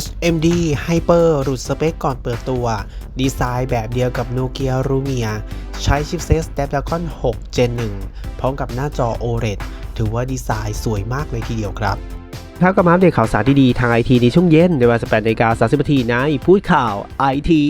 HMD Hyper หลุดสเปคก่อนเปิดตัว ดีไซน์แบบเดียวกับ Nokia Lumia ใช้ชิปเซต Snapdragon 6 Gen 1 พร้อมกับหน้าจอ OLED ถือว่าดีไซน์สวยมากเลยทีเดียวครับครับก็มาอัปเดตข่าวสารดีๆ ทางไอทีในช่วงเย็นในเวลา18นาฬิกา30นาทีในพูดข่าวไอที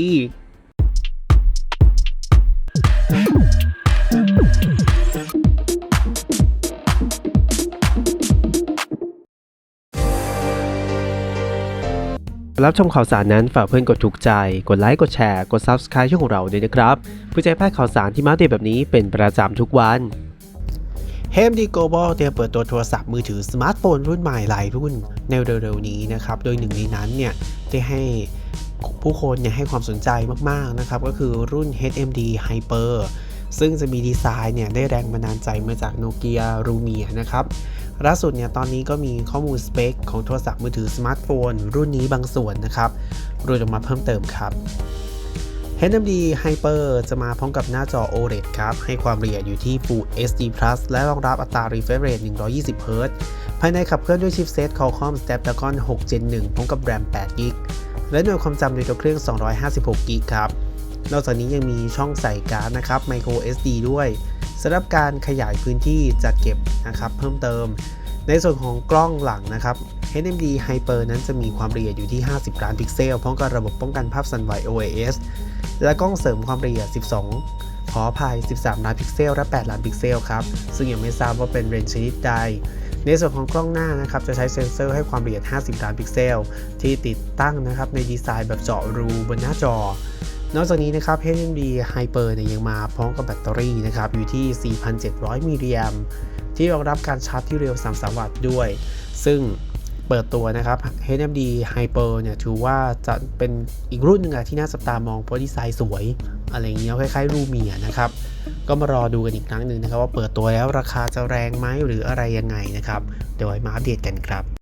รับชมข่าวสารนั้นฝากเพื่อนกดถูกใจ กดไลค์ กดแชร์ กด Subscribe ช่องของเราด้วยนะครับเพื่อจะได้พลาดข่าวสารที่มาเดตแบบนี้เป็นประจำทุกวัน HMD Global เตรียมเปิดตัวโทรศัพท์มือถือสมาร์ทโฟนรุ่นใหม่หลายรุ่นในเร็วๆนี้นะครับ โดยหนึ่งในนั้นเนี่ยได้ให้ผู้คนเนี่ยให้ความสนใจมากๆนะครับ ก็คือรุ่น HMD Hyper ซึ่งจะมีดีไซน์เนี่ยได้แรงบันดาลใจมาจาก Nokia Lumia นะครับ ล่าสุดเนี่ยตอนนี้ก็มีข้อมูลสเปคของโทรศัพท์มือถือสมาร์ทโฟน รุ่นนี้บางส่วนนะครับรวมออกมาเพิ่มเติมครับ HMD Hyper จะมาพร้อมกับหน้าจอ OLED ครับ ให้ความละเอียดอยู่ที่ Full HD Plus และรองรับอัตรา refresh rate 120 Hz ภายในขับเคลื่อนด้วยชิปเซต Qualcomm Snapdragon 6 Gen 1พร้อมกับ RAM 8 GB และหน่วยความจำในตัวเครื่อง 256 GB ครับ นอกจากนี้ยังมีช่องใส่การ์ดนะครับ Micro SD ด้วยสำหรับการขยายพื้นที่จัดเก็บนะครับเพิ่มเติม ในส่วนของกล้องหลังนะครับ HMD Hyper นั้นจะมีความละเอียดอยู่ที่ 50 ล้านพิกเซลพร้อมกับระบบป้องกันภาพสั่นไหว OIS และกล้องเสริมความละเอียด 12 ขออภัย 13 ล้านพิกเซลและ 8 ล้านพิกเซลครับ ซึ่งยังไม่ทราบว่าเป็นเรนจ์ชนิดใด ในส่วนของกล้องหน้านะครับ จะใช้เซ็นเซอร์ให้ความละเอียด 50 ล้านพิกเซล ที่ติดตั้งนะครับในดีไซน์แบบเจาะรูบนหน้าจอ นอกจากนี้นะครับ HMD Hyper เนี่ยยังมาพร้อมกับแบตเตอรี่นะครับ อยู่ที่ 4,700 มิลลิแอมป์ที่รองรับการชาร์จที่เร็ว 33 วัตต์ด้วย ซึ่งเปิดตัวนะครับ HMD Hyper เนี่ยถือว่าจะเป็นอีกรุ่นหนึ่งอะที่น่าจับตามองเพราะดีไซน์สวย อะไรเงี้ยคล้ายๆรูเมียนะครับ ก็มารอดูกันอีกครั้งหนึ่งนะครับ ว่าเปิดตัวแล้วราคาจะแรงไหมหรืออะไรยังไงนะครับ เดี๋ยวไว้มาอัปเดตกันครับ